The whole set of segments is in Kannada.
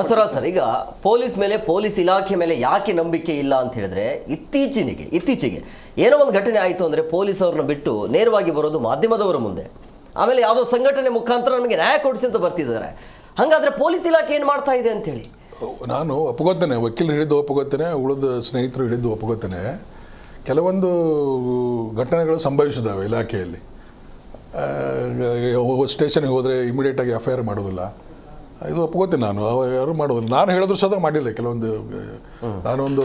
ಬಸವರಾಜ್ ಸರ್ ಈಗ ಪೊಲೀಸ್ ಮೇಲೆ ಪೊಲೀಸ್ ಇಲಾಖೆ ಮೇಲೆ ಯಾಕೆ ನಂಬಿಕೆ ಇಲ್ಲ ಅಂತ ಹೇಳಿದ್ರೆ ಇತ್ತೀಚಿನಿಗೆ ಇತ್ತೀಚೆಗೆ ಏನೋ ಒಂದು ಘಟನೆ ಆಯಿತು ಅಂದರೆ ಪೊಲೀಸ್ ಅವ್ರನ್ನ ಬಿಟ್ಟು ನೇರವಾಗಿ ಬರೋದು ಮಾಧ್ಯಮದವರ ಮುಂದೆ. ಆಮೇಲೆ ಯಾವುದೋ ಸಂಘಟನೆ ಮುಖಾಂತರ ನಮಗೆ ನ್ಯಾಯ ಕೊಡಿಸಿ ಅಂತ ಬರ್ತಿದ್ದಾರೆ. ಹಾಗಾದ್ರೆ ಪೊಲೀಸ್ ಇಲಾಖೆ ಏನು ಮಾಡ್ತಾ ಇದೆ ಅಂತೇಳಿ ನಾನು ಒಪ್ಪಗೋತೇನೆ ವಕೀಲರು ಹಿಡಿದು ಒಪ್ಪಗೋತೇನೆ ಉಳಿದ ಸ್ನೇಹಿತರು ಹಿಡಿದು ಒಪ್ಪಗೋತೇನೆ ಕೆಲವೊಂದು ಘಟನೆಗಳು ಸಂಭವಿಸಿದಾವೆ ಇಲಾಖೆಯಲ್ಲಿ. ಸ್ಟೇಷನ್ಗೆ ಹೋದರೆ ಇಮಿಡಿಯೇಟಾಗಿ ಎಫ್ ಐ ಆರ್ ಮಾಡೋದಿಲ್ಲ ಇದು ಒಪ್ಕೋತೀನಿ ನಾನು. ಯಾರು ಮಾಡೋದಿಲ್ಲ. ನಾನು ಹೇಳಿದ್ರು ಸಹ ಮಾಡಿಲ್ಲ. ಕೆಲವೊಂದು ನಾನೊಂದು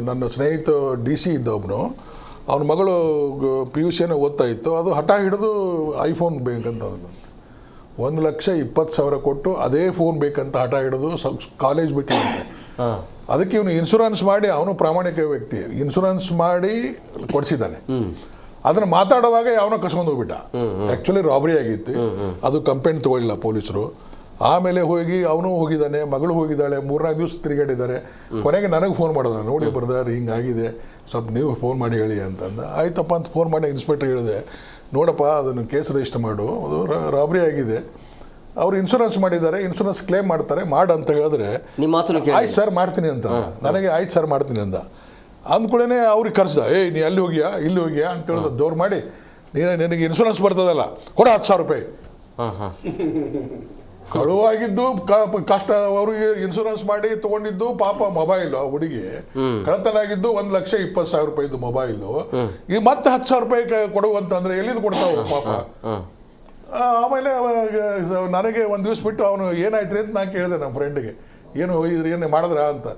ನನ್ನ ಸ್ನೇಹಿತ ಡಿ ಸಿ ಇದ್ದ ಒಬ್ಬನು ಅವನ ಮಗಳು ಪಿ ಯು ಸಿಯನ್ನು ಓದ್ತಾ ಇತ್ತು. ಅದು ಹಠ ಹಿಡಿದು ಐಫೋನ್ ಬೇಕಂತ. ಒಂದು ಲಕ್ಷ ಇಪ್ಪತ್ತು ಸಾವಿರ ಕೊಟ್ಟು ಅದೇ ಫೋನ್ ಬೇಕಂತ ಹಠ ಹಿಡಿದು ಕಾಲೇಜ್ ಹಾಂ. ಅದಕ್ಕೆ ಇವನು ಇನ್ಶೂರೆನ್ಸ್ ಮಾಡಿ ಅವನು ಪ್ರಾಮಾಣಿಕ ವ್ಯಕ್ತಿ. ಇನ್ಶೂರೆನ್ಸ್ ಮಾಡಿ ಕೊಡಿಸಿದ್ದಾನೆ. ಅದನ್ನ ಮಾತಾಡುವಾಗ ಯಾವನೋ ಕಸ್ಕೊಂಡು ಹೋಗ್ಬಿಟ್ಟ. ಆ್ಯಕ್ಚುಲಿ ರಾಬರಿ ಆಗಿತ್ತು. ಅದು ಕಂಪ್ಲೇಂಟ್ ತಗೊಳ್ಳಿಲ್ಲ ಪೊಲೀಸರು. ಆಮೇಲೆ ಹೋಗಿ ಅವನು ಹೋಗಿದ್ದಾನೆ ಮಗಳು ಹೋಗಿದ್ದಾಳೆ ಮೂರ್ನಾಲ್ಕು ದಿವಸ ತಿರುಗಾಡಿದ್ದಾರೆ. ಕೊನೆಗೆ ನನಗೆ ಫೋನ್ ಮಾಡೋದ ನೋಡಿ ಬರ್ದಾರ ಹಿಂಗಾಗಿದೆ ಸ್ವಲ್ಪ ನೀವು ಫೋನ್ ಮಾಡಿ ಹೇಳಿ ಅಂತಂದ. ಆಯ್ತಪ್ಪ ಅಂತ ಫೋನ್ ಮಾಡಿ ಇನ್ಸ್ಪೆಕ್ಟರ್ ಹೇಳಿದೆ. ನೋಡಪ್ಪ ಅದನ್ನು ಕೇಸ್ ರಿಜಿಸ್ಟರ್ ಮಾಡು. ಅದು ರಾಬರಿ ಆಗಿದೆ. ಅವ್ರು ಇನ್ಶೂರೆನ್ಸ್ ಮಾಡಿದ್ದಾರೆ ಇನ್ಶೂರೆನ್ಸ್ ಕ್ಲೇಮ್ ಮಾಡ್ತಾರೆ ಮಾಡು ಅಂತ ಹೇಳಿದ್ರೆ ಆಯ್ತು ಸರ್ ಮಾಡ್ತೀನಿ ಅಂತ ನನಗೆ ಆಯ್ತು ಸರ್ ಮಾಡ್ತೀನಿ ಅಂದ. ಅಂದ್ಕೂಡಲೇ ಅವ್ರಿಗೆ ಕರ್ಸ್ದ ಏಯ್ ನೀ ಅಲ್ಲಿ ಹೋಗಿಯಾ? ಇಲ್ಲಿ ಹೋಗಿಯಾ? ಅಂತ ಹೇಳಿದ ದೂರ ಮಾಡಿ. ನೀನು ನಿನಗೆ ಇನ್ಶೂರೆನ್ಸ್ ಬರ್ತದಲ್ಲ ಕೊಡ ಹತ್ತು ಸಾವಿರ ರೂಪಾಯಿ. ಹಾಂ ಹಾಂ. ಕಳುವಾಗಿದ್ದು ಕಷ್ಟ ಅವ್ರಿಗೆ ಇನ್ಶೂರೆನ್ಸ್ ಮಾಡಿ ತಗೊಂಡಿದ್ದು ಪಾಪ ಮೊಬೈಲ್ ಹುಡುಗಿ. ಕಳತನ ಆಗಿದ್ದು ಒಂದ್ ಲಕ್ಷ ಇಪ್ಪತ್ತು ಸಾವಿರ ರೂಪಾಯಿದು ಮೊಬೈಲು ಈ ಮತ್ತೆ ಹತ್ತು ಸಾವಿರ ರೂಪಾಯಿ ಕೊಡುವಂತಂದ್ರೆ ಎಲ್ಲಿದು ಕೊಡ್ತಾವ ಪಾಪ? ಆಮೇಲೆ ನನಗೆ ಒಂದು ದಿವಸ ಬಿಟ್ಟು ಅವನು ಏನಾಯ್ತು ಅಂತ ನಾನು ಕೇಳಿದೆ ನಮ್ಮ ಫ್ರೆಂಡ್ಗೆ ಏನು ಇದ್ರ ಏನು ಮಾಡಿದ್ರ ಅಂತ.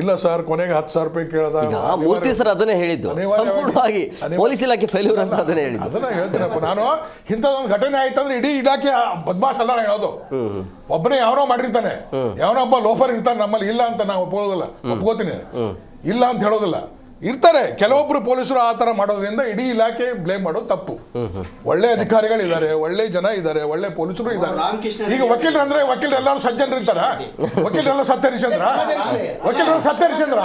ಇಲ್ಲ ಸರ್ ಕೊನೆಗೆ ಹತ್ತು ಸಾವಿರ ರೂಪಾಯಿ ಕೇಳ್ದ. ಮೂರ್ತಿ ಸರ್ ಅದನ್ನೇ ಹೇಳಿದ್ದು. ಸಂಪೂರ್ಣವಾಗಿ ಪೊಲೀಸ್ ಇಲಾಖೆ ಫೇಲ್ಯೂರ್ ಅಂತ ಅದನ್ನೇ ಹೇಳಿದ್ದು. ಅದನ್ನ ಹೇಳ್ತೀನಪ್ಪ. ನಾನು ಇಂಥದೊಂದು ಘಟನೆ ಆಯ್ತಂದ್ರೆ ಇಡೀ ಇಲಾಖೆ ಬದ್ಮಾಶ್ ಅಲ್ಲ ಹೇಳೋದು. ಒಬ್ಬನೇ ಯಾವನೋ ಮಾಡಿರ್ತಾನೆ. ಒಬ್ಬ ಲೋಫರ್ ಇರ್ತಾನೆ ನಮ್ಮಲ್ಲಿ ಇಲ್ಲ ಅಂತ ನಾವು ಒಪ್ಪೋದಿಲ್ಲ ಒಪ್ಕೋತೀನಿ. ಇಲ್ಲ ಅಂತ ಹೇಳೋದಿಲ್ಲ. ಇರ್ತಾರೆ. ಕೆಲವೊಬ್ರು ಪೊಲೀಸರು ಆ ತರ ಮಾಡೋದ್ರಿಂದ ಇಡೀ ಇಲಾಖೆ ಬ್ಲೇಮ್ ಮಾಡೋದು ತಪ್ಪು. ಒಳ್ಳೆ ಅಧಿಕಾರಿಗಳಿದ್ದಾರೆ ಒಳ್ಳೆ ಜನ ಇದ್ದಾರೆ ಒಳ್ಳೆ ಪೊಲೀಸರು ಇದ್ದಾರೆ. ಈಗ ವಕೀಲರು ಅಂದ್ರೆ ವಕೀಲರೆಲ್ಲರೂ ಸಜ್ಜನರು ಇರ್ತಾರ ವಕೀಲರೆಲ್ಲ ಸತ್ತರಿಸಂದ್ರ ವಕೀಲರೆಲ್ಲ ಸತ್ತರಿಸಂದ್ರ